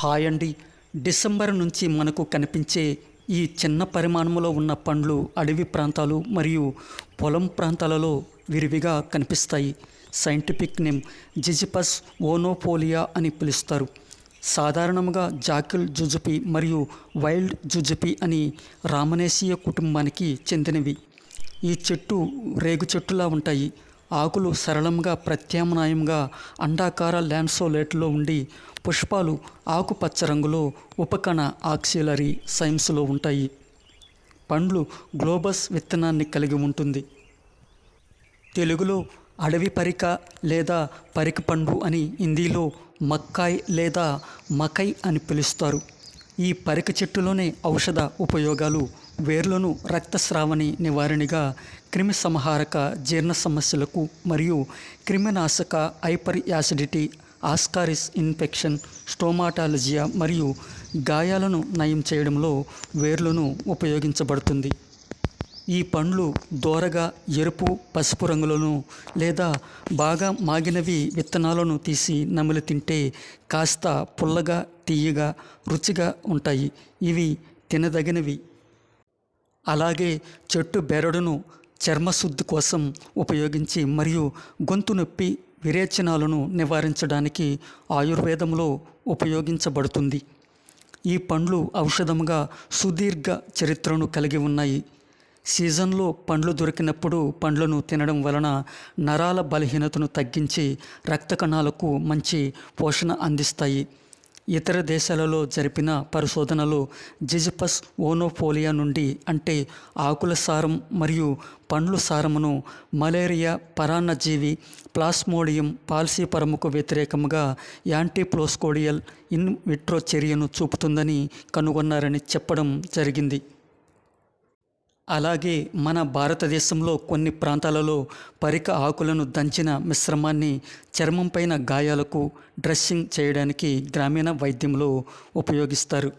Hi అండి December నుంచి మనకు కనిపించే ఈ చిన్న పరిమాణంలో ఉన్న పండ్లు అడవి ప్రాంతాలు మరియు పొలం ప్రాంతాలలో విరివిగా కనిపిస్తాయి. సైంటిఫిక్ నేమ్ జిజిపస్ ఓనోపోలియా అని పిలుస్తారు. సాధారణంగా జాకిల్ జుజుపి మరియు వైల్డ్ జుజుపి అని రామనేసియ కుటుంబానికి చెందినవి. ఈ చెట్టు రేగు చెట్టులా ఉంటాయి. ఆకులు సరళంగా ప్రత్యామ్నాయంగా అండాకార ల్యాన్సోలేట్లో ఉండి పుష్పాలు ఆకుపచ్చ రంగులో ఉపకణ ఆక్సిలరీ సైమ్స్లో ఉంటాయి. పండ్లు గ్లోబస్ విత్తనాన్ని కలిగి ఉంటుంది. తెలుగులో అడవి పరిక లేదా పరిక పండు అని హిందీలో మక్కాయ్ లేదా మకై అని పిలుస్తారు. ఈ పరిక చెట్టులోని ఔషధ ఉపయోగాలు వేర్లను రక్తస్రావణి నివారణగా క్రిమి సంహారక జీర్ణ సమస్యలకు మరియు క్రిమినాశక hyper acidity ascaris infection stomatalgia మరియు గాయాలను నయం చేయడంలో వేర్లను ఉపయోగించబడుతుంది. ఈ పండ్లు దోరగా ఎరుపు పసుపు రంగులను లేదా బాగా మాగినవి విత్తనాలను తీసి నమిలి తింటే కాస్త పుల్లగా తీయగా రుచిగా ఉంటాయి. ఇవి తినదగినవి. అలాగే చెట్టు బెరడును చర్మశుద్ధి కోసం ఉపయోగించి మరియు గొంతు నొప్పి విరేచనాలను నివారించడానికి ఆయుర్వేదంలో ఉపయోగించబడుతుంది. ఈ పండ్లు ఔషధంగా సుదీర్ఘ చరిత్రను కలిగి ఉన్నాయి. సీజన్లో పండ్లు దొరికినప్పుడు పండ్లను తినడం వలన నరాల బలహీనతను తగ్గించి రక్త కణాలకు మంచి పోషణ అందిస్తాయి. ఇతర దేశాలలో జరిపిన పరిశోధనలో జిజిపస్ ఓనోఫోలియా నుండి అంటే ఆకుల సారం మరియు పండ్ల సారమును మలేరియా పరాన్నజీవి ప్లాస్మోడియం పాల్సీపరముకు వ్యతిరేకంగా యాంటీప్లోస్కోడియల్ ఇన్ విట్రో చర్యను చూపుతుందని కనుగొన్నారని చెప్పడం జరిగింది. అలాగే మన భారతదేశంలో కొన్ని ప్రాంతాలలో పరిక ఆకులను దంచిన మిశ్రమాన్ని చర్మంపైన గాయాలకు డ్రెస్సింగ్ చేయడానికి గ్రామీణ వైద్యంలో ఉపయోగిస్తారు.